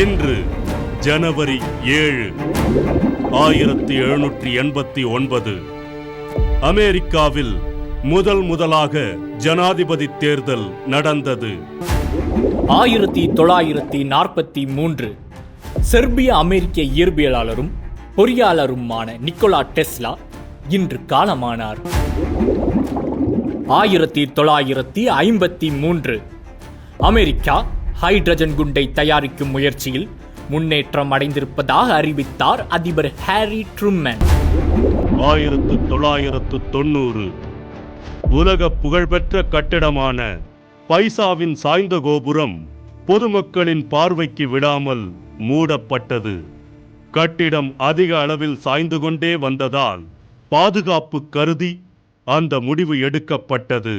இன்று ஜனவரி ஏழு ஆயிரத்தி எழுநூற்றி எண்பத்தி ஒன்பது. அமெரிக்காவில் முதல் முதலாக ஜனாதிபதி தேர்தல் நடந்தது. ஆயிரத்தி தொள்ளாயிரத்தி நாற்பத்தி மூன்று. செர்பிய அமெரிக்க இயற்பியலாளரும் பொறியாளருமான நிக்கோலா டெஸ்லா இன்று காலமானார். ஆயிரத்தி தொள்ளாயிரத்தி ஐம்பத்தி மூன்று. அமெரிக்கா ஹைட்ரஜன் குண்டை தயாரிக்கும் முயற்சியில் முன்னேற்றம் அடைந்திருப்பதாக அறிவித்தார் அதிபர் ஹாரி ட்ரூமன். ஆயிரத்து தொள்ளாயிரத்து தொண்ணூறு. உலக புகழ்பெற்ற கட்டிடமான பைசாவின் சாய்ந்த கோபுரம் பொதுமக்களின் பார்வைக்கு விடாமல் மூடப்பட்டது. கட்டிடம் அதிக அளவில் சாய்ந்து கொண்டே வந்ததால் பாதுகாப்பு கருதி அந்த முடிவு எடுக்கப்பட்டது.